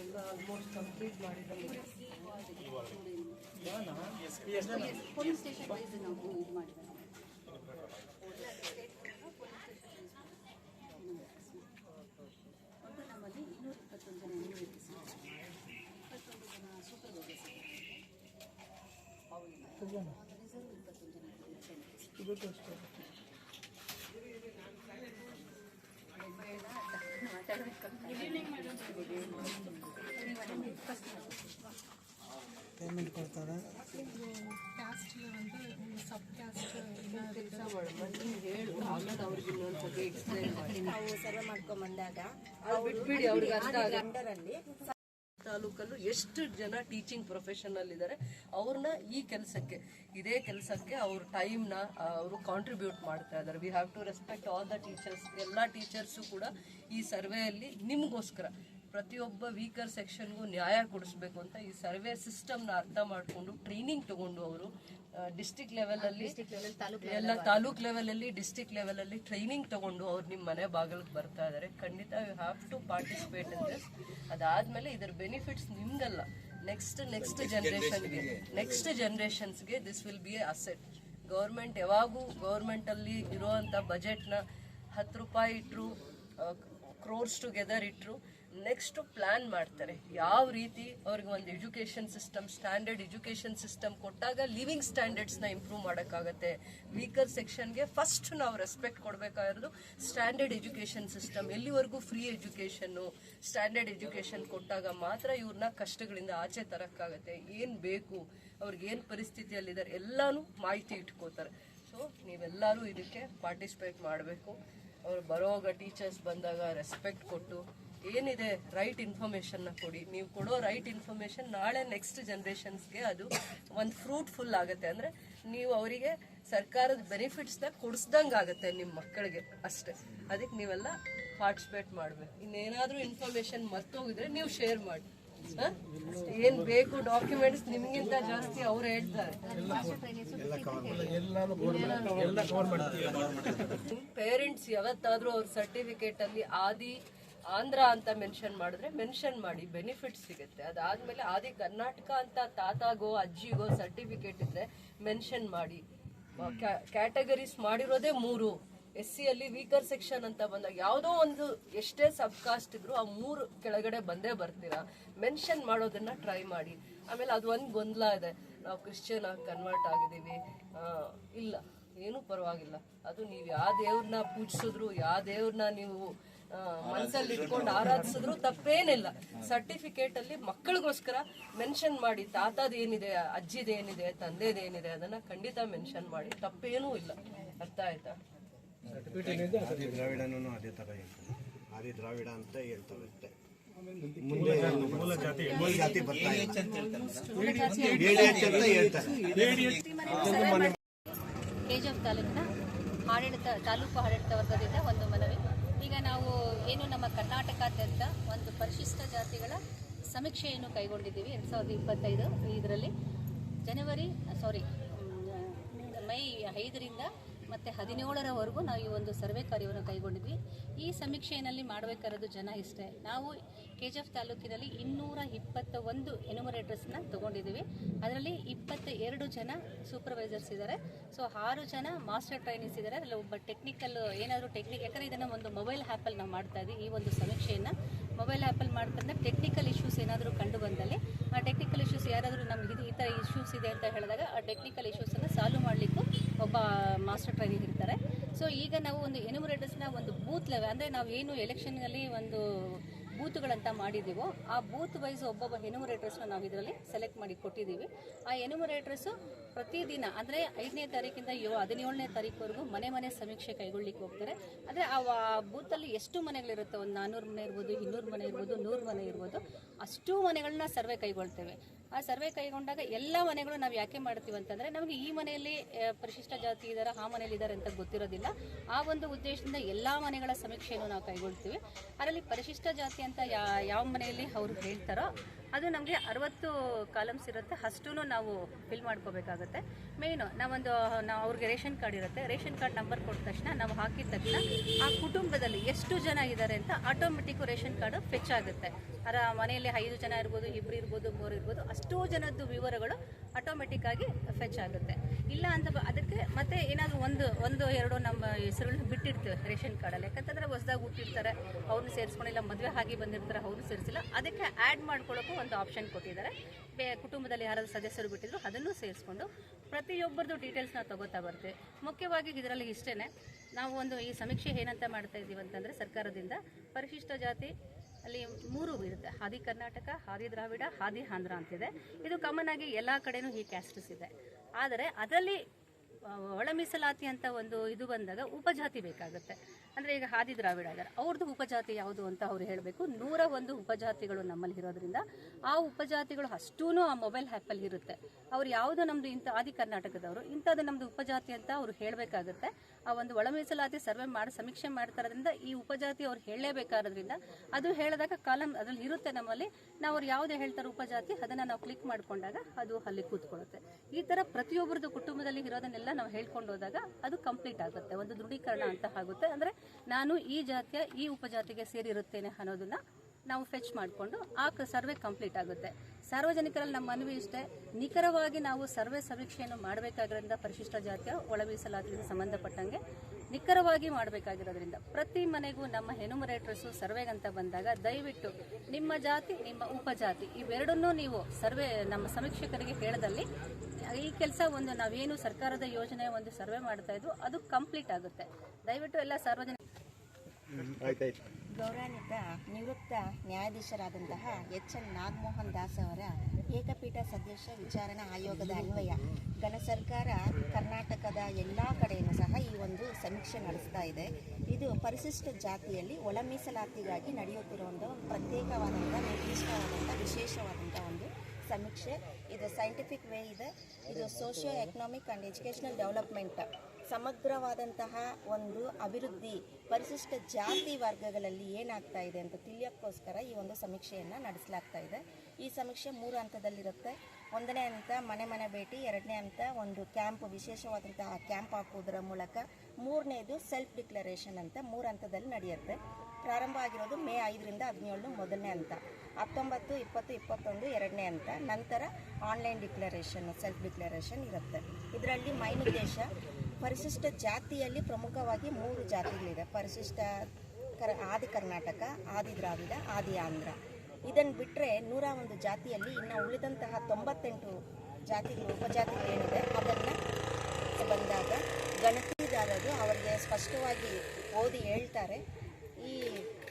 ಎಲ್ಲ almost complete ಮಾಡಿದ್ದಾರೆ police station wise ನಾವು ಇದು ಮಾಡಿದ್ದಾರೆ ಒಟ್ಟು ನಮ್ಮಲ್ಲಿ ಇನ್ನೂರ ಇಪ್ಪತ್ತೊಂದು ಜನ ಎನ್ಯೂರಿಟೀಸ್ ಇಪ್ಪತ್ತೊಂದು ಜನ ಸೂಪರ್ವೈಸರ್ಸ್ ರಿಸರ್ವ್ ಇಪ್ಪತ್ತೊಂದು ಜನ ಬಿಟ್ಟು ಅಷ್ಟೇ ಪೇಮೆಂಟ್ ಕೊಡ್ತಾರೆ ಸಬ್ ಹೇಳು ಆಮೇಲೆ ಅವ್ರಿಗೆ ಇನ್ನೊಂದು ಎಕ್ಸ್ಪ್ಲೈನ್ ಮಾಡಿ ನಾವು ಸರ್ವೆ ಮಾಡ್ಕೊಂಬಂದಾಗ ಅವ್ರು ತಾಲೂಕಲ್ಲೂ ಎಷ್ಟು ಜನ ಟೀಚಿಂಗ್ ಪ್ರೊಫೆಷನಲ್ ಇದ್ದಾರೆ ಅವ್ರನ್ನ ಈ ಕೆಲಸಕ್ಕೆ, ಇದೇ ಕೆಲಸಕ್ಕೆ ಅವ್ರ ಟೈಮ್ನ ಅವರು ಕಾಂಟ್ರಿಬ್ಯೂಟ್ ಮಾಡ್ತಾ ಇದ್ದಾರೆ. We have to respect all the teachers ಎಲ್ಲ ಟೀಚರ್ಸು ಕೂಡ ಈ ಸರ್ವೆಯಲ್ಲಿ ನಿಮಗೋಸ್ಕರ ಪ್ರತಿಯೊಬ್ಬ ವೀಕರ್ ಸೆಕ್ಷನ್ಗೂ ನ್ಯಾಯ ಕೊಡಿಸ್ಬೇಕು ಅಂತ ಈ ಸರ್ವೆ ಸಿಸ್ಟಮ್ನ ಅರ್ಥ ಮಾಡಿಕೊಂಡು ಟ್ರೈನಿಂಗ್ ತಗೊಂಡು ಅವರು ಡಿಸ್ಟಿಕ್ ಲೆವೆಲಲ್ಲಿ ಎಲ್ಲ ತಾಲೂಕ್ ಲೆವೆಲಲ್ಲಿ ಡಿಸ್ಟಿಕ್ ಲೆವೆಲಲ್ಲಿ ಟ್ರೈನಿಂಗ್ ತಗೊಂಡು ಅವ್ರು ನಿಮ್ಮ ಮನೆ ಬಾಗಿಲಿಗೆ ಬರ್ತಾ ಇದ್ದಾರೆ ಖಂಡಿತ you have to participate in this ಅದಾದ್ಮೇಲೆ ಇದರ ಬೆನಿಫಿಟ್ಸ್ ನಿಮಗಲ್ಲ ನೆಕ್ಸ್ಟ್ ನೆಕ್ಸ್ಟ್ ಜನ್ರೇಷನ್ಗೆ next ಜನ್ರೇಷನ್ಸ್ಗೆ this will be a asset government ಯಾವಾಗೂ ಗೌರ್ಮೆಂಟಲ್ಲಿ ಇರುವಂಥ ಬಜೆಟ್ನ ಹತ್ತು ರೂಪಾಯಿ ಇಟ್ಟರು ಕ್ರೋರ್ಸ್ ಟುಗೆದರ್ ಇಟ್ಟರು ನೆಕ್ಸ್ಟ್ ಪ್ಲಾನ್ ಮಾಡ್ತಾರೆ. ಯಾವ ರೀತಿ ಅವ್ರಿಗೆ ಒಂದು education system standard education system ಕೊಟ್ಟಾಗ ಲಿವಿಂಗ್ ಸ್ಟ್ಯಾಂಡರ್ಡ್ಸ್ನ ಇಂಪ್ರೂವ್ ಮಾಡೋಕ್ಕಾಗತ್ತೆ. ವೀಕರ್ ಸೆಕ್ಷನ್ಗೆ ಫಸ್ಟ್ ನಾವು ರೆಸ್ಪೆಕ್ಟ್ ಕೊಡಬೇಕಾಗಿರೋದು ಸ್ಟ್ಯಾಂಡರ್ಡ್ ಎಜುಕೇಷನ್ ಸಿಸ್ಟಮ್ ಎಲ್ಲಿವರೆಗೂ ಫ್ರೀ ಎಜುಕೇಷನ್ನು ಸ್ಟ್ಯಾಂಡರ್ಡ್ ಎಜುಕೇಷನ್ ಕೊಟ್ಟಾಗ ಮಾತ್ರ ಇವ್ರನ್ನ ಕಷ್ಟಗಳಿಂದ ಆಚೆ ತರೋಕ್ಕಾಗತ್ತೆ. ಏನು ಬೇಕು, ಅವ್ರಿಗೆ ಏನು ಪರಿಸ್ಥಿತಿಯಲ್ಲಿದ್ದಾರೆ ಎಲ್ಲನೂ ಮಾಹಿತಿ ಇಟ್ಕೋತಾರೆ. ಸೊ ನೀವೆಲ್ಲರೂ ಇದಕ್ಕೆ ಪಾರ್ಟಿಸಿಪೇಟ್ ಮಾಡಬೇಕು. ಅವ್ರು ಬರೋವಾಗ ಟೀಚರ್ಸ್ ಬಂದಾಗ ರೆಸ್ಪೆಕ್ಟ್ ಕೊಟ್ಟು ಏನಿದೆ ರೈಟ್ ಇನ್ಫಾರ್ಮೇಷನ್ನ ಕೊಡಿ. ನೀವು ಕೊಡೋ ರೈಟ್ ಇನ್ಫಾರ್ಮೇಷನ್ ನಾಳೆ ನೆಕ್ಸ್ಟ್ ಜನ್ರೇಷನ್ಸ್ಗೆ ಅದು ಒಂದು ಫ್ರೂಟ್ಫುಲ್ ಆಗುತ್ತೆ. ಅಂದರೆ ನೀವು ಅವರಿಗೆ ಸರ್ಕಾರದ ಬೆನಿಫಿಟ್ಸ್ನ ಕೊಡಿಸ್ದಂಗೆ ಆಗುತ್ತೆ ನಿಮ್ಮ ಮಕ್ಕಳಿಗೆ ಅಷ್ಟೇ. ಅದಕ್ಕೆ ನೀವೆಲ್ಲ ಪಾರ್ಟಿಸಿಪೇಟ್ ಮಾಡಬೇಕು. ಇನ್ನೇನಾದರೂ ಇನ್ಫಾರ್ಮೇಷನ್ ಮರ್ತೋಗಿದ್ರೆ ನೀವು ಶೇರ್ ಮಾಡಿ? ಏನ್ ಬೇಕು ಡಾಕ್ಯುಮೆಂಟ್ಸ್ ನಿಮ್ಗಿಂತ ಜಾಸ್ತಿ ಅವ್ರು ಹೇಳ್ತಾರೆ. ಪೇರೆಂಟ್ಸ್ ಯಾವತ್ತಾದ್ರೂ ಅವ್ರ ಸರ್ಟಿಫಿಕೇಟ್ ಅಲ್ಲಿ ಆದಿ ಆಂಧ್ರ ಅಂತ ಮೆನ್ಷನ್ ಮಾಡಿದ್ರೆ ಮೆನ್ಷನ್ ಮಾಡಿ ಬೆನಿಫಿಟ್ ಸಿಗುತ್ತೆ. ಅದಾದ್ಮೇಲೆ ಆದಿ ಕರ್ನಾಟಕ ಅಂತ ತಾತಾಗೋ ಅಜ್ಜಿಗೋ ಸರ್ಟಿಫಿಕೇಟ್ ಇದ್ರೆ ಮೆನ್ಷನ್ ಮಾಡಿ. ಕ್ಯಾಟಗರೀಸ್ ಮಾಡಿರೋದೇ ಮೂರು. ಎಸ್ ಸಿ ಅಲ್ಲಿ ವೀಕರ್ ಸೆಕ್ಷನ್ ಅಂತ ಬಂದಾಗ ಯಾವುದೋ ಒಂದು ಎಷ್ಟೇ ಸಬ್ ಕಾಸ್ಟ್ ಇದ್ರು ಆ ಮೂರು ಕೆಳಗಡೆ ಬಂದೇ ಬರ್ತೀರಾ. ಮೆನ್ಷನ್ ಮಾಡೋದನ್ನ ಟ್ರೈ ಮಾಡಿ. ಆಮೇಲೆ ಅದು ಒಂದು ಗೊಂದಲ ಇದೆ. ನಾವು ಕ್ರಿಶ್ಚಿಯನ್ ಆಗಿ ಕನ್ವರ್ಟ್ ಆಗಿದ್ದೀವಿ. ಇಲ್ಲ. ಏನೂ ಪರವಾಗಿಲ್ಲ. ಅದು ನೀವು ಯಾವ ದೇವ್ರನ್ನ ಪೂಜಿಸಿದ್ರು ಯಾವ ದೇವ್ರನ್ನ ನೀವು ಮನಸ್ಸಲ್ಲಿ ಇಟ್ಕೊಂಡು ಆರಾಧಿಸಿದ್ರು ತಪ್ಪೇನಿಲ್ಲ. ಸರ್ಟಿಫಿಕೇಟ್ ಅಲ್ಲಿ ಮಕ್ಕಳಿಗೋಸ್ಕರ ಮೆನ್ಷನ್ ಮಾಡಿ ತಾತದ ಏನಿದೆ ಅಜ್ಜಿದ ಏನಿದೆ ತಂದೆದ ಏನಿದೆ ಅದನ್ನ ಖಂಡಿತ ಮೆನ್ಷನ್ ಮಾಡಿ. ತಪ್ಪೇನೂ ಇಲ್ಲ. ಅರ್ಥ ಆಯ್ತಾ? ಆದಿ ದ್ರಾವಿಡನೂ ಅದೇ ಥರ ಹೇಳ್ತಾರೆ ಆದಿ ದ್ರಾವಿಡ ಅಂತ ಹೇಳ್ತಾರೆ ಅಷ್ಟೇ. ಮುಂದೆ ಮೂಲ ಜಾತಿ ಮೂಲ ಜಾತಿ ಬರ್ತಾ ADH ಅಂತ ಹೇಳ್ತಾರೆ ಕೆಜಿಎಫ್ ತಾಲೂಕಿನ ಆಡಳಿತ ತಾಲೂಕು ಆಡಳಿತ ವರ್ಗದಿಂದ ಒಂದು ಮನವಿ. ಈಗ ನಾವು ಏನು ನಮ್ಮ ಕರ್ನಾಟಕಾದ್ಯಂತ ಒಂದು ಪರಿಶಿಷ್ಟ ಜಾತಿಗಳ ಸಮೀಕ್ಷೆಯನ್ನು ಕೈಗೊಂಡಿದ್ದೀವಿ ಎರಡು ಸಾವಿರದ ಇಪ್ಪತ್ತೈದು ಇದರಲ್ಲಿ ಜನವರಿ ಸಾರಿ ಮೈ ಐದರಿಂದ ಮತ್ತು ಹದಿನೇಳರವರೆಗೂ ನಾವು ಈ ಒಂದು ಸರ್ವೆ ಕಾರ್ಯವನ್ನು ಕೈಗೊಂಡಿದ್ವಿ. ಈ ಸಮೀಕ್ಷೆಯಲ್ಲಿ ಮಾಡಬೇಕಾಗಿರೋದು ಜನ ಇಷ್ಟೇ. ನಾವು ಕೆ ಜಿ ಎಫ್ ತಾಲೂಕಿನಲ್ಲಿ ಇನ್ನೂರ ಇಪ್ಪತ್ತ ಒಂದು ಎನ್ಯುಮರೇಟರ್ಸ್ನ ತೊಗೊಂಡಿದ್ದೀವಿ. ಅದರಲ್ಲಿ ಇಪ್ಪತ್ತ ಎರಡು ಜನ ಸೂಪರ್ವೈಸರ್ಸ್ ಇದ್ದಾರೆ. ಸೊ, ಆರು ಜನ ಮಾಸ್ಟರ್ ಟ್ರೈನಿಂಗ್ಸ್ ಇದ್ದಾರೆ. ಅದರಲ್ಲಿ ಒಬ್ಬ ಟೆಕ್ನಿಕಲ್ ಏನಾದರೂ ಟೆಕ್ನಿಕ್, ಯಾಕಂದರೆ ಇದನ್ನು ಒಂದು ಮೊಬೈಲ್ ಆ್ಯಪಲ್ಲಿ ನಾವು ಮಾಡ್ತಾ ಇದ್ದೀವಿ ಈ ಒಂದು ಸಮೀಕ್ಷೆಯನ್ನು. ಮೊಬೈಲ್ ಆ್ಯಪಲ್ಲಿ ಮಾಡ್ತಂದ್ರೆ ಟೆಕ್ನಿಕಲ್ ಇಶ್ಯೂಸ್ ಏನಾದರೂ ಕಂಡು ಬಂದಲ್ಲಿ ಆ ಟೆಕ್ನಿಕಲ್ ಇಶ್ಯೂಸ್ ಯಾರಾದರೂ ನಮ್ಗೆ ಈ ಥರ ಇಶ್ಯೂಸ್ ಇದೆ ಅಂತ ಹೇಳಿದಾಗ ಆ ಟೆಕ್ನಿಕಲ್ ಇಶ್ಯೂಸನ್ನು ಸಾಲ್ವ್ ಮಾಡಲಿಕ್ಕೂ ಒಬ್ಬ ಮಾಸ್ಟರ್ ಟ್ರೈನಿಂಗ್ ಇರ್ತಾರೆ ಸೊ ಈಗ ನಾವು ಒಂದು ಎನುಮರೇಟರ್ಸ್ನ ಒಂದು ಬೂತ್ ಲೆವೆಲ್ ಅಂದರೆ ನಾವು ಏನು ಎಲೆಕ್ಷನ್ನಲ್ಲಿ ಒಂದು ಬೂತ್ಗಳಂತ ಮಾಡಿದ್ದೀವೋ ಆ ಬೂತ್ ವೈಸ್ ಒಬ್ಬೊಬ್ಬ ಎನುಮರೇಟರ್ಸ್ನ ನಾವು ಇದರಲ್ಲಿ ಸೆಲೆಕ್ಟ್ ಮಾಡಿ ಕೊಟ್ಟಿದ್ದೀವಿ ಆ ಎನುಮರೇಟರ್ಸು ಪ್ರತಿದಿನ, ಅಂದರೆ ಐದನೇ ತಾರೀಕಿಂದ ಯೋ, ಹದಿನೇಳನೇ ತಾರೀಕುವರೆಗೂ ಮನೆ ಮನೆ ಸಮೀಕ್ಷೆ ಕೈಗೊಳ್ಳಿಕ್ಕೆ ಹೋಗ್ತಾರೆ. ಅಂದರೆ ಆ ಬೂತಲ್ಲಿ ಎಷ್ಟು ಮನೆಗಳಿರುತ್ತೆ? ಒಂದು ನಾನ್ನೂರು ಮನೆ ಇರ್ಬೋದು, ಇನ್ನೂರು ಮನೆ ಇರ್ಬೋದು, ನೂರು ಮನೆ ಇರ್ಬೋದು. ಅಷ್ಟು ಮನೆಗಳನ್ನ ಸರ್ವೆ ಕೈಗೊಳ್ತೇವೆ. ಆ ಸರ್ವೆ ಕೈಗೊಂಡಾಗ ಎಲ್ಲ ಮನೆಗಳು ನಾವು ಯಾಕೆ ಮಾಡ್ತೀವಿ ಅಂತಂದರೆ, ನಮಗೆ ಈ ಮನೆಯಲ್ಲಿ ಪರಿಶಿಷ್ಟ ಜಾತಿ ಇದ್ದಾರೆ ಆ ಮನೆಯಲ್ಲಿ ಇದ್ದಾರೆ ಅಂತ ಗೊತ್ತಿರೋದಿಲ್ಲ. ಆ ಒಂದು ಉದ್ದೇಶದಿಂದ ಎಲ್ಲ ಮನೆಗಳ ಸಮೀಕ್ಷೆಯನ್ನು ನಾವು ಕೈಗೊಳ್ತೀವಿ. ಅದರಲ್ಲಿ ಪರಿಶಿಷ್ಟ ಜಾತಿ ಅಂತ ಯಾವ ಮನೆಯಲ್ಲಿ ಅವ್ರು ಹೇಳ್ತಾರೋ ಅದು ನಮಗೆ ಅರವತ್ತು ಕಾಲಮ್ಸ್ ಇರುತ್ತೆ. ಅಷ್ಟೂ ನಾವು ಫಿಲ್ ಮಾಡ್ಕೋಬೇಕಾಗುತ್ತೆ. ಮೇಯ್ನು ನಾವೊಂದು, ನಾವು ಅವ್ರಿಗೆ ರೇಷನ್ ಕಾರ್ಡ್ ಇರುತ್ತೆ. ರೇಷನ್ ಕಾರ್ಡ್ ನಂಬರ್ ಕೊಟ್ಟ ತಕ್ಷಣ, ನಾವು ಹಾಕಿದ ತಕ್ಷಣ ಆ ಕುಟುಂಬದಲ್ಲಿ ಎಷ್ಟು ಜನ ಇದ್ದಾರೆ ಅಂತ ಆಟೋಮೆಟಿಕ್ ರೇಷನ್ ಕಾರ್ಡ್ ಫೆಚ್ ಆಗುತ್ತೆ ಅದರ ಮನೆಯಲ್ಲಿ ಐದು ಜನ ಇರ್ಬೋದು ಇಬ್ಬರು ಇರ್ಬೋದು, ಮೂರು ಇರ್ಬೋದು, ಅಷ್ಟೋ ಜನದ್ದು ವಿವರಗಳು ಆಟೋಮೆಟಿಕ್ ಆಗಿ ಫೆಚ್ ಆಗುತ್ತೆ. ಇಲ್ಲ ಅಂತ ಅದಕ್ಕೆ ಮತ್ತೆ ಏನಾದರೂ ಒಂದು ಒಂದು, ಎರಡು ನಮ್ಮ ಹೆಸರುಗಳನ್ನ ಬಿಟ್ಟಿರ್ತೀವಿ ರೇಷನ್ ಕಾರ್ಡಲ್ಲಿ ಯಾಕಂತಂದ್ರೆ ಹೊಸದಾಗಿ ಹುಟ್ಟಿರ್ತಾರೆ, ಅವ್ರನ್ನ ಸೇರಿಸ್ಕೊಂಡಿಲ್ಲ, ಮದುವೆ ಆಗಿ ಬಂದಿರ್ತಾರೆ, ಅವ್ರನ್ನ ಸೇರಿಸಿಲ್ಲ. ಅದಕ್ಕೆ ಆ್ಯಡ್ ಮಾಡ್ಕೊಳ್ಳೋಕ್ಕೂ ಒಂದು ಆಪ್ಷನ್ ಕೊಟ್ಟಿದ್ದಾರೆ. ಬೇ, ಕುಟುಂಬದಲ್ಲಿ ಯಾರಾದ್ರು ಸದಸ್ಯರು ಬಿಟ್ಟಿದ್ರು ಅದನ್ನು ಸೇರಿಸ್ಕೊಂಡು ಪ್ರತಿಯೊಬ್ಬರದ್ದು ಡೀಟೇಲ್ಸ್ನ ತಗೋತಾ ಬರ್ತೀವಿ. ಮುಖ್ಯವಾಗಿ ಇದರಲ್ಲಿ ಇಷ್ಟೇ ನಾವು ಒಂದು ಈ ಸಮೀಕ್ಷೆ ಏನಂತ ಮಾಡ್ತಾ ಇದ್ದೀವಿ ಅಂತಂದರೆ ಸರ್ಕಾರದಿಂದ ಪರಿಶಿಷ್ಟ ಜಾತಿ ಅಲ್ಲಿ ಮೂರು ಇರುತ್ತೆ. ಹಾದಿ ಕರ್ನಾಟಕ, ಹಾದಿ ದ್ರಾವಿಡ, ಹಾದಿ ಆಂಧ್ರ ಅಂತಿದೆ. ಇದು ಕಾಮನ್ ಆಗಿ ಎಲ್ಲ ಕಡೆನೂ ಈ ಕ್ಯಾಸ್ಟಸ್ ಇದೆ. ಆದರೆ ಅದರಲ್ಲಿ ಒಳ ಮೀಸಲಾತಿ ಅಂತ ಒಂದು ಇದು ಬಂದಾಗ ಉಪಜಾತಿ ಬೇಕಾಗುತ್ತೆ. ಅಂದರೆ ಈಗ ಹಾದಿ ದ್ರಾವಿಡ ಇದ್ದಾರೆ ಅವ್ರದ್ದು ಉಪಜಾತಿ ಯಾವುದು ಅಂತ ಅವ್ರು ಹೇಳಬೇಕು. ನೂರ ಒಂದು ಉಪಜಾತಿಗಳು ನಮ್ಮಲ್ಲಿ ಇರೋದ್ರಿಂದ ಆ ಉಪಜಾತಿಗಳು ಅಷ್ಟೂ ಆ ಮೊಬೈಲ್ ಆ್ಯಪಲ್ಲಿ ಇರುತ್ತೆ. ಅವ್ರು ಯಾವುದು ನಮ್ಮದು ಇಂಥ, ಆದಿ ಕರ್ನಾಟಕದವರು, ಇಂಥದ್ದು ನಮ್ಮದು ಉಪಜಾತಿ ಅಂತ ಅವ್ರು ಹೇಳಬೇಕಾಗುತ್ತೆ. ಆ ಒಂದು ಒಳ ಮೀಸಲಾತಿ ಸರ್ವೆ ಮಾಡಿ, ಸಮೀಕ್ಷೆ ಮಾಡ್ತಾ ಇರೋದ್ರಿಂದ ಈ ಉಪಜಾತಿ ಅವ್ರು ಹೇಳಲೇಬೇಕಾದ್ರಿಂದ ಅದು ಹೇಳಿದಾಗ ಕಾಲಮ್ ಅದ್ರಲ್ಲಿ ಇರುತ್ತೆ ನಮ್ಮಲ್ಲಿ. ನಾವು ಅವ್ರು ಯಾವುದೇ ಹೇಳ್ತಾರೆ ಉಪಜಾತಿ, ಅದನ್ನು ನಾವು ಕ್ಲಿಕ್ ಮಾಡಿಕೊಂಡಾಗ ಅದು ಅಲ್ಲಿ ಕೂತ್ಕೊಳ್ಳುತ್ತೆ. ಈ ಥರ ಪ್ರತಿಯೊಬ್ಬರದ್ದು ಕುಟುಂಬದಲ್ಲಿ ಇರೋದನ್ನೆಲ್ಲ ನಾವು ಹೇಳ್ಕೊಂಡು ಹೋದಾಗ ಅದು ಕಂಪ್ಲೀಟ್ ಆಗುತ್ತೆ, ಒಂದು ದೃಢೀಕರಣ ಅಂತ ಆಗುತ್ತೆ. ಅಂದರೆ ನಾನು ಈ ಜಾತಿಯ, ಈ ಉಪಜಾತಿಗೆ ಸೇರಿರುತ್ತೇನೆ ಅನ್ನೋದನ್ನ ನಾವು ಫೆಚ್ ಮಾಡಿಕೊಂಡು ಆ ಸರ್ವೆ ಕಂಪ್ಲೀಟ್ ಆಗುತ್ತೆ. ಸಾರ್ವಜನಿಕರಲ್ಲಿ ನಮ್ಮ ಮನವಿ ಇಷ್ಟೇ. ನಿಖರವಾಗಿ ನಾವು ಸರ್ವೆ ಸಮೀಕ್ಷೆಯನ್ನು ಮಾಡಬೇಕಾಗಿರೋದ್ರಿಂದ ಪರಿಶಿಷ್ಟ ಜಾತಿಯ ಒಳ ಮೀಸಲಾತಿಗೆ ಸಂಬಂಧಪಟ್ಟಂಗೆ ನಿಖರವಾಗಿ ಮಾಡಬೇಕಾಗಿರೋದ್ರಿಂದ ಪ್ರತಿ ಮನೆಗೂ ನಮ್ಮ ಹೆನುಮರೇಟರ್ಸು ಸರ್ವೆಗಂತ ಬಂದಾಗ ದಯವಿಟ್ಟು ನಿಮ್ಮ ಜಾತಿ, ನಿಮ್ಮ ಉಪಜಾತಿ ಇವೆರಡನ್ನೂ ನೀವು ಸರ್ವೆ ನಮ್ಮ ಸಮೀಕ್ಷಕರಿಗೆ ಹೇಳದಲ್ಲಿ ಈ ಕೆಲಸ ಒಂದು ನಾವೇನು ಸರ್ಕಾರದ ಯೋಜನೆ ಒಂದು ಸರ್ವೆ ಮಾಡ್ತಾ ಇದ್ವು, ಅದು ಕಂಪ್ಲೀಟ್ ಆಗುತ್ತೆ. ದಯವಿಟ್ಟು ಎಲ್ಲ ಸಾರ್ವಜನಿಕ ಗೌರವಾನ್ವಿತ ನಿವೃತ್ತ ನ್ಯಾಯಾಧೀಶರಾದಂತಹ ಎಚ್ ಎನ್ ನಾಗಮೋಹನ್ ದಾಸ್ ಅವರ ಏಕಪೀಠ ಸದಸ್ಯ ವಿಚಾರಣಾ ಆಯೋಗದ ಅನ್ವಯ. ಗಣ ಸರ್ಕಾರ ಕರ್ನಾಟಕದ ಎಲ್ಲ ಕಡೆಯೂ ಸಹ ಈ ಒಂದು ಸಮೀಕ್ಷೆ ನಡೆಸ್ತಾ ಇದೆ. ಇದು ಪರಿಶಿಷ್ಟ ಜಾತಿಯಲ್ಲಿ ಒಳ ಮೀಸಲಾತಿಗಾಗಿ ನಡೆಯುತ್ತಿರುವ ಒಂದು ಪ್ರತ್ಯೇಕವಾದಂಥ ನಿರ್ದಿಷ್ಟವಾದಂಥ ವಿಶೇಷವಾದಂಥ ಒಂದು ಸಮೀಕ್ಷೆ. ಇದು ಸೈಂಟಿಫಿಕ್ ವೇ ಇದೆ. ಇದು socio economic and educational development ಸಮಗ್ರವಾದಂತಹ ಒಂದು ಅಭಿವೃದ್ಧಿ ಪರಿಶಿಷ್ಟ ಜಾತಿ ವರ್ಗಗಳಲ್ಲಿ ಏನಾಗ್ತಾ ಇದೆ ಅಂತ ತಿಳಿಯೋಕ್ಕೋಸ್ಕರ ಈ ಒಂದು ಸಮೀಕ್ಷೆಯನ್ನು ನಡೆಸಲಾಗ್ತಾ ಇದೆ. ಈ ಸಮೀಕ್ಷೆ ಮೂರು ಹಂತದಲ್ಲಿರುತ್ತೆ. ಒಂದನೇ ಹಂತ ಮನೆ ಮನೆ ಭೇಟಿ, ಎರಡನೇ ಹಂತ ಒಂದು ಕ್ಯಾಂಪ್, ವಿಶೇಷವಾದಂತಹ ಕ್ಯಾಂಪ್ ಹಾಕುವುದರ ಮೂಲಕ. ಮೂರನೇದು ಸೆಲ್ಫ್ ಡಿಕ್ಲರೇಷನ್ ಅಂತ ಮೂರು ಹಂತದಲ್ಲಿ ನಡೆಯುತ್ತೆ. ಪ್ರಾರಂಭ ಆಗಿರೋದು ಮೇ ಐದರಿಂದ ಹದಿನೇಳು ಮೊದಲನೇ ಹಂತ. ಹತ್ತೊಂಬತ್ತು, ಇಪ್ಪತ್ತು, ಇಪ್ಪತ್ತೊಂದು, ಎರಡನೇ ಹಂತ. ನಂತರ ಆನ್ಲೈನ್ ಡಿಕ್ಲರೇಷನ್ ಸೆಲ್ಫ್ ಡಿಕ್ಲರೇಷನ್ ಇರುತ್ತೆ. ಇದರಲ್ಲಿ ಮೈನುದ್ದೇಶ ಪರಿಶಿಷ್ಟ ಜಾತಿಯಲ್ಲಿ ಪ್ರಮುಖವಾಗಿ ಮೂರು ಜಾತಿಗಳಿದೆ ಪರಿಶಿಷ್ಟ ಕರ್, ಆದಿ ಕರ್ನಾಟಕ, ಆದಿ ದ್ರಾವಿಡ, ಆದಿ ಆಂಧ್ರ. ಇದನ್ನು ಬಿಟ್ಟರೆ ನೂರ ಒಂದು ಜಾತಿಯಲ್ಲಿ ಇನ್ನು ಉಳಿದಂತಹ ತೊಂಬತ್ತೆಂಟು ಜಾತಿಗಳು ಉಪಜಾತಿಗಳು ಏನಿದೆ ಅದನ್ನು ಬಂದಾಗ ಗಣತಿದಾರರು ಅವರಿಗೆ ಸ್ಪಷ್ಟವಾಗಿ ಓದಿ ಹೇಳ್ತಾರೆ. ಈ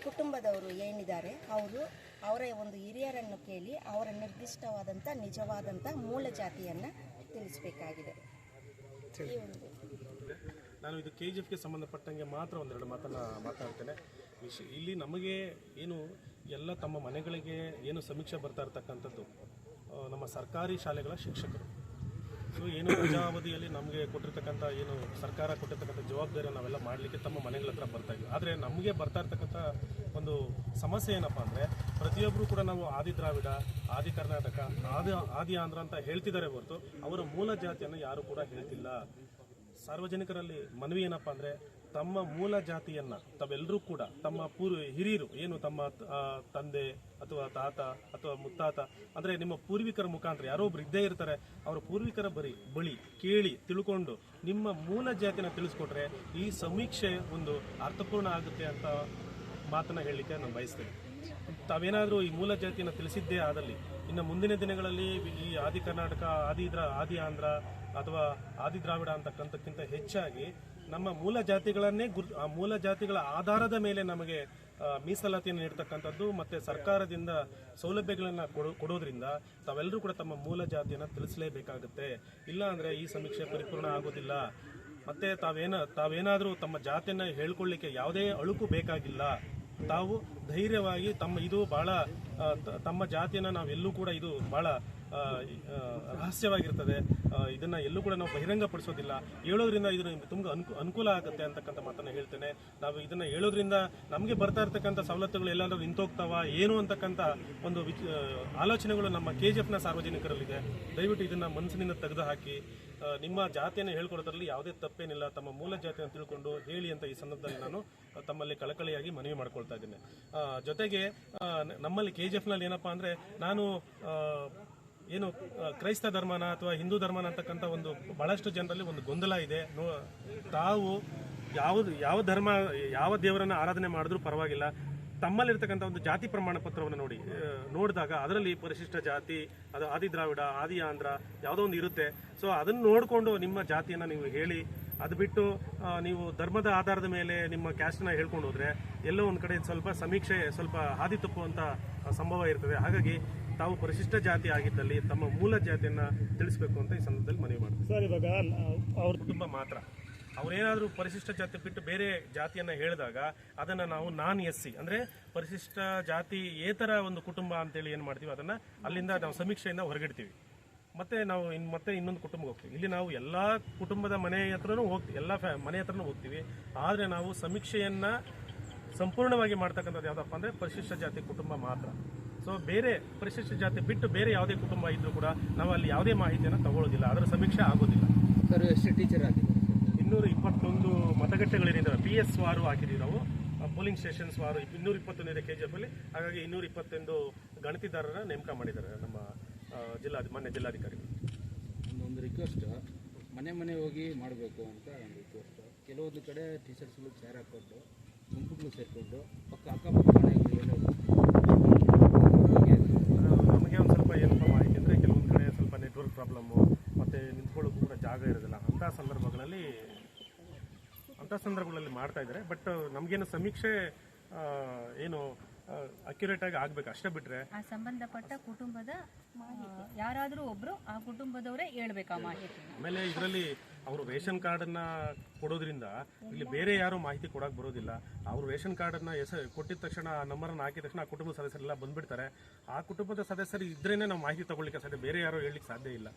ಕುಟುಂಬದವರು ಏನಿದ್ದಾರೆ, ಅವರು ಅವರ ಒಂದು ಹಿರಿಯರನ್ನು ಕೇಳಿ ಅವರ ನಿರ್ದಿಷ್ಟವಾದಂಥ ನಿಜವಾದಂಥ ಮೂಲ ಜಾತಿಯನ್ನು ತಿಳಿಸಬೇಕಾಗಿದೆ. ನಾನು ಇದು ಕೆ ಜಿ ಎಫ್ಗೆ ಸಂಬಂಧಪಟ್ಟಂಗೆ ಮಾತ್ರ ಒಂದೆರಡು ಮಾತನ್ನು ಮಾತಾಡ್ತೇನೆ. ವಿಷಯ ಇಲ್ಲಿ ನಮಗೆ ಏನು ಎಲ್ಲ ತಮ್ಮ ಮನೆಗಳಿಗೆ ಏನು ಸಮೀಕ್ಷೆ ಬರ್ತಾ ಇರ್ತಕ್ಕಂಥದ್ದು ನಮ್ಮ ಸರ್ಕಾರಿ ಶಾಲೆಗಳ ಶಿಕ್ಷಕರು. ಸೊ, ಏನು ಪ್ರಜಾವಧಿಯಲ್ಲಿ ನಮಗೆ ಕೊಟ್ಟಿರ್ತಕ್ಕಂಥ ಏನು ಸರ್ಕಾರ ಕೊಟ್ಟಿರ್ತಕ್ಕಂಥ ಜವಾಬ್ದಾರಿ ನಾವೆಲ್ಲ ಮಾಡಲಿಕ್ಕೆ ತಮ್ಮ ಮನೆಗಳ ಹತ್ರ ಬರ್ತಾ ಇದ್ದೀವಿ ಆದರೆ ನಮಗೆ ಬರ್ತಾ ಇರ್ತಕ್ಕಂಥ ಒಂದು ಸಮಸ್ಯೆ ಏನಪ್ಪ ಅಂದರೆ ಪ್ರತಿಯೊಬ್ಬರು ಕೂಡ ನಾವು ಆದಿ ದ್ರಾವಿಡ, ಆದಿ ಕರ್ನಾಟಕ, ಆದಿ ಆದಿ ಆಂಧ್ರ ಅಂತ ಹೇಳ್ತಿದ್ದಾರೆ ಹೊರತು ಅವರ ಮೂಲ ಜಾತಿಯನ್ನು ಯಾರು ಕೂಡ ಹೇಳ್ತಿಲ್ಲ. ಸಾರ್ವಜನಿಕರಲ್ಲಿ ಮನವಿ ಏನಪ್ಪ ಅಂದರೆ ತಮ್ಮ ಮೂಲ ಜಾತಿಯನ್ನ ತಾವೆಲ್ಲರೂ ಕೂಡ ತಮ್ಮ ಪೂರ್ವ ಹಿರಿಯರು, ಏನು ತಮ್ಮ ತಂದೆ ಅಥವಾ ತಾತ ಅಥವಾ ಮುತ್ತಾತ, ಅಂದರೆ ನಿಮ್ಮ ಪೂರ್ವಿಕರ ಮುಖಾಂತರ ಯಾರೋ ಒಬ್ರು ಇದ್ದೇ ಇರ್ತಾರೆ, ಅವರ ಪೂರ್ವಿಕರ ಬರಿ, ಬಳಿ ಕೇಳಿ ತಿಳ್ಕೊಂಡು ನಿಮ್ಮ ಮೂಲ ಜಾತಿನ ತಿಳಿಸ್ಕೊಟ್ರೆ ಈ ಸಮೀಕ್ಷೆ ಒಂದು ಅರ್ಥಪೂರ್ಣ ಆಗುತ್ತೆ ಅಂತ ಮಾತನ್ನ ಹೇಳಲಿಕ್ಕೆ ನಾನು ಬಯಸ್ತೇನೆ. ತಾವೇನಾದರೂ ಈ ಮೂಲ ಜಾತಿಯನ್ನು ತಿಳಿಸಿದ್ದೇ ಆದಲ್ಲಿ ಇನ್ನು ಮುಂದಿನ ದಿನಗಳಲ್ಲಿ ಈ ಆದಿ ಕರ್ನಾಟಕ, ಆದಿ ಆದಿ ಆಂಧ್ರ ಅಥವಾ ಆದಿ ದ್ರಾವಿಡ ಅಂತಕ್ಕಂಥಕ್ಕಿಂತ ಹೆಚ್ಚಾಗಿ ನಮ್ಮ ಮೂಲ ಜಾತಿಗಳನ್ನೇ ಗುರು, ಆ ಮೂಲ ಜಾತಿಗಳ ಆಧಾರದ ಮೇಲೆ ನಮಗೆ ಮೀಸಲಾತಿಯನ್ನು ನೀಡ್ತಕ್ಕಂಥದ್ದು ಮತ್ತು ಸರ್ಕಾರದಿಂದ ಸೌಲಭ್ಯಗಳನ್ನು ಕೊಡೋ, ಕೊಡೋದ್ರಿಂದ ತಾವೆಲ್ಲರೂ ಕೂಡ ತಮ್ಮ ಮೂಲ ಜಾತಿಯನ್ನು ತಿಳಿಸಲೇಬೇಕಾಗುತ್ತೆ. ಇಲ್ಲ ಅಂದರೆ ಈ ಸಮೀಕ್ಷೆ ಪರಿಪೂರ್ಣ ಆಗೋದಿಲ್ಲ. ಮತ್ತು ತಾವೇನ, ತಾವೇನಾದರೂ ತಮ್ಮ ಜಾತಿಯನ್ನು ಹೇಳ್ಕೊಳ್ಳಿಕ್ಕೆ ಯಾವುದೇ ಅಳುಕು ಬೇಕಾಗಿಲ್ಲ. ತಾವು ಧೈರ್ಯವಾಗಿ ತಮ್ಮ ಇದು ಬಹಳ ತಮ್ಮ ಜಾತಿಯನ್ನು ನಾವೆಲ್ಲೂ ಕೂಡ ಇದು ಬಹಳ ರಹಸ್ಯವಾಗಿರ್ತದೆ. ಇದನ್ನು ಎಲ್ಲೂ ಕೂಡ ನಾವು ಬಹಿರಂಗಪಡಿಸೋದಿಲ್ಲ. ಹೇಳೋದ್ರಿಂದ ಇದು ತುಂಬ ಅನುಕೂ, ಅನುಕೂಲ ಆಗುತ್ತೆ ಅಂತಕ್ಕಂಥ ಮಾತನ್ನ ಹೇಳ್ತೇನೆ. ನಾವು ಇದನ್ನ ಹೇಳೋದ್ರಿಂದ ನಮಗೆ ಬರ್ತಾ ಇರ್ತಕ್ಕಂಥ ಸವಲತ್ತುಗಳು ಎಲ್ಲಾದ್ರೂ ನಿಂತೋಗ್ತಾವ, ಏನು ಅಂತಕ್ಕಂಥ ಒಂದು ಆಲೋಚನೆಗಳು ನಮ್ಮ ಕೆ ಜಿ ಎಫ್ನ ಸಾರ್ವಜನಿಕರಲ್ಲಿದೆ. ದಯವಿಟ್ಟು ಇದನ್ನ ಮನಸ್ಸಿನಿಂದ ತೆಗೆದು ಹಾಕಿ ನಿಮ್ಮ ಜಾತಿಯನ್ನು ಹೇಳ್ಕೊಡೋದ್ರಲ್ಲಿ ಯಾವುದೇ ತಪ್ಪೇನಿಲ್ಲ. ತಮ್ಮ ಮೂಲ ಜಾತಿಯನ್ನು ತಿಳ್ಕೊಂಡು ಹೇಳಿ ಅಂತ ಈ ಸಂದರ್ಭದಲ್ಲಿ ನಾನು ತಮ್ಮಲ್ಲಿ ಕಳಕಳಿಯಾಗಿ ಮನವಿ ಮಾಡ್ಕೊಳ್ತಾ ಇದ್ದೇನೆ. ಜೊತೆಗೆ ನಮ್ಮಲ್ಲಿ ಕೆ ಜಿ ಎಫ್ನಲ್ಲಿ ಏನಪ್ಪಾ ಅಂದ್ರೆ, ನಾನು ಏನು ಕ್ರೈಸ್ತ ಧರ್ಮನ ಅಥವಾ ಹಿಂದೂ ಧರ್ಮನ ಅಂತಕ್ಕಂಥ ಒಂದು ಬಹಳಷ್ಟು ಜನರಲ್ಲಿ ಒಂದು ಗೊಂದಲ ಇದೆ. ತಾವು ಯಾವುದು, ಯಾವ ಧರ್ಮ, ಯಾವ ದೇವರನ್ನು ಆರಾಧನೆ ಮಾಡಿದ್ರೂ ಪರವಾಗಿಲ್ಲ. ತಮ್ಮಲ್ಲಿರ್ತಕ್ಕಂಥ ಒಂದು ಜಾತಿ ಪ್ರಮಾಣ ಪತ್ರವನ್ನು ನೋಡಿ ನೋಡಿದಾಗ ಅದರಲ್ಲಿ ಪರಿಶಿಷ್ಟ ಜಾತಿ, ಅದು ಆದಿ ದ್ರಾವಿಡ ಆದಿ ಆಂಧ್ರ ಯಾವುದೋ ಒಂದು ಇರುತ್ತೆ. ಸೊ ಅದನ್ನು ನೋಡಿಕೊಂಡು ನಿಮ್ಮ ಜಾತಿಯನ್ನು ನೀವು ಹೇಳಿ, ಅದು ಬಿಟ್ಟು ನೀವು ಧರ್ಮದ ಆಧಾರದ ಮೇಲೆ ನಿಮ್ಮ ಕ್ಯಾಸ್ಟ್ನ ಹೇಳ್ಕೊಂಡು ಹೋದರೆ ಎಲ್ಲೋ ಒಂದು ಕಡೆ ಸ್ವಲ್ಪ ಸಮೀಕ್ಷೆ, ಸ್ವಲ್ಪ ಹಾದಿ ತಪ್ಪುವಂಥ ಸಂಭವ ಇರ್ತದೆ. ಹಾಗಾಗಿ ತಾವು ಪರಿಶಿಷ್ಟ ಜಾತಿ ಆಗಿದ್ದಲ್ಲಿ ತಮ್ಮ ಮೂಲ ಜಾತಿಯನ್ನ ತಿಳಿಸ್ಬೇಕು ಅಂತ ಈ ಸಂದರ್ಭದಲ್ಲಿ ಮನವಿ ಮಾಡ್ತೀವಿ. ಸರ್ ಇವಾಗ ಅವ್ರ ಕುಟುಂಬ ಮಾತ್ರ. ಅವರೇನಾದರೂ ಪರಿಶಿಷ್ಟ ಜಾತಿ ಬಿಟ್ಟು ಬೇರೆ ಜಾತಿಯನ್ನ ಹೇಳಿದಾಗ ಅದನ್ನ ನಾವು ನಾನ್ ಎಸ್ ಸಿ ಅಂದ್ರೆ ಪರಿಶಿಷ್ಟ ಜಾತಿ ಏತರ ಒಂದು ಕುಟುಂಬ ಅಂತೇಳಿ ಏನ್ ಮಾಡ್ತೀವಿ ಅದನ್ನ ಅಲ್ಲಿಂದ ನಾವು ಸಮೀಕ್ಷೆಯಿಂದ ಹೊರಗಿಡ್ತೀವಿ. ಮತ್ತೆ ನಾವು ಇನ್ ಮತ್ತೆ ಇನ್ನೊಂದು ಕುಟುಂಬಕ್ಕೆ ಹೋಗ್ತೀವಿ. ಇಲ್ಲಿ ನಾವು ಎಲ್ಲಾ ಕುಟುಂಬದ ಮನೆ ಹತ್ರನೂ ಹೋಗ್ತೀವಿ ಎಲ್ಲ ಫ್ಯಾ- ಮನೆ ಹತ್ರನೂ ಹೋಗ್ತೀವಿ. ಆದರೆ ನಾವು ಸಮೀಕ್ಷೆಯನ್ನ ಸಂಪೂರ್ಣವಾಗಿ ಮಾಡ್ತಕ್ಕಂಥದ್ದು ಯಾವುದಪ್ಪ ಅಂದ್ರೆ ಪರಿಶಿಷ್ಟ ಜಾತಿ ಕುಟುಂಬ ಮಾತ್ರ. ಸೊ ಬೇರೆ ಪರಿಶಿಷ್ಟ ಜಾತಿ ಬಿಟ್ಟು ಬೇರೆ ಯಾವುದೇ ಕುಟುಂಬ ಇದ್ದರೂ ಕೂಡ ನಾವು ಅಲ್ಲಿ ಯಾವುದೇ ಮಾಹಿತಿಯನ್ನು ತಗೊಳ್ಳೋದಿಲ್ಲ. ಅದರ ಸಮೀಕ್ಷೆ ಆಗೋದಿಲ್ಲ. ಸರ್ ಎಷ್ಟು ಟೀಚರ್ ಆಗಿದೆ ಇನ್ನೂರ ಇಪ್ಪತ್ತೊಂದು ಮತಗಟ್ಟೆಗಳಿದ್ದಾವೆ ಪಿ ಎಸ್ ವಾರು ಹಾಕಿದ್ದೀವಿ ನಾವು. ಪೋಲಿಂಗ್ ಸ್ಟೇಷನ್ಸ್ ವಾರು ಇನ್ನೂರ ಇಪ್ಪತ್ತೊಂದು ಇದೆ ಕೆ ಜಿ ಅಲ್ಲಿ. ಹಾಗಾಗಿ ಇನ್ನೂರ ಇಪ್ಪತ್ತೊಂದು ಗಣತಿದಾರರ ನೇಮಕ ಮಾಡಿದ್ದಾರೆ ನಮ್ಮ ಜಿಲ್ಲಾ ಮಾನ್ಯ ಜಿಲ್ಲಾಧಿಕಾರಿಗಳು. ಒಂದು ರಿಕ್ವೆಸ್ಟ್ ಮನೆ ಮನೆ ಹೋಗಿ ಮಾಡಬೇಕು ಅಂತ ಒಂದು ರಿಕ್ವೆಸ್ಟ್ ಕೆಲವೊಂದು ಕಡೆ ಟೀಚರ್ಸ್ಗಳು ಚೇರ್ ಹಾಕ್ಕೊಂಡು ಗುಂಪುಗಳು ಸೇರಿಕೊಂಡು ಪಕ್ಕ ಅಕ್ಕಪಕ್ಕ ಮನೆಗಳಿಗೆಲ್ಲ ಹೀಗೆ ಅದು ನಮಗೆ ಒಂದು ಸ್ವಲ್ಪ ಏನಪ್ಪ ಮಾಹಿತಿ ಅಂದರೆ ಕೆಲವೊಂದು ಕಡೆ ಸ್ವಲ್ಪ ನೆಟ್ವರ್ಕ್ ಪ್ರಾಬ್ಲಮ್ಮು ಮತ್ತು ನಿಂತ್ಕೊಳ್ಳೋಕ್ಕೂ ಕೂಡ ಜಾಗ ಇರೋದಿಲ್ಲ. ಅಂಥ ಸಂದರ್ಭಗಳಲ್ಲಿ ಅಂಥ ಸಂದರ್ಭಗಳಲ್ಲಿ ಮಾಡ್ತಾ ಇದ್ದಾರೆ. ಬಟ್ ನಮಗೇನು ಸಮೀಕ್ಷೆ ಏನು ಅಕ್ಯುರೇಟ್ ಆಗಿ ಆಗ್ಬೇಕು. ಅಷ್ಟೇ ಬಿಟ್ರೆ ಆ ಸಂಬಂಧಪಟ್ಟ ಕುಟುಂಬದ ಯಾರಾದರೂ ಒಬ್ರು ಆ ಕುಟುಂಬದವರೇ ಹೇಳ್ಬೇಕು ಆ ಮಾಹಿತಿ ಆಮೇಲೆ ಇದರಲ್ಲಿ ಅವರು ರೇಷನ್ ಕಾರ್ಡನ್ನ ಕೊಡೋದ್ರಿಂದ ಇಲ್ಲಿ ಬೇರೆ ಯಾರು ಮಾಹಿತಿ ಕೊಡಕ್ಕೆ ಬರೋದಿಲ್ಲ. ಅವರು ರೇಷನ್ ಕಾರ್ಡ್ ಹೆಸರು ಕೊಟ್ಟಿದ ತಕ್ಷಣ ಆ ನಂಬರನ್ನು ಹಾಕಿದ ತಕ್ಷಣ ಆ ಕುಟುಂಬದ ಸದಸ್ಯರೆಲ್ಲ ಬಂದ್ಬಿಡ್ತಾರೆ. ಆ ಕುಟುಂಬದ ಸದಸ್ಯರು ಇದ್ರೇನೆ ನಾವು ಮಾಹಿತಿ ತಗೊಳ್ಳಿಕ್ಕೆ ಸಾಧ್ಯ. ಬೇರೆ ಯಾರು ಹೇಳಲಿಕ್ಕೆ ಸಾಧ್ಯ ಇಲ್ಲ.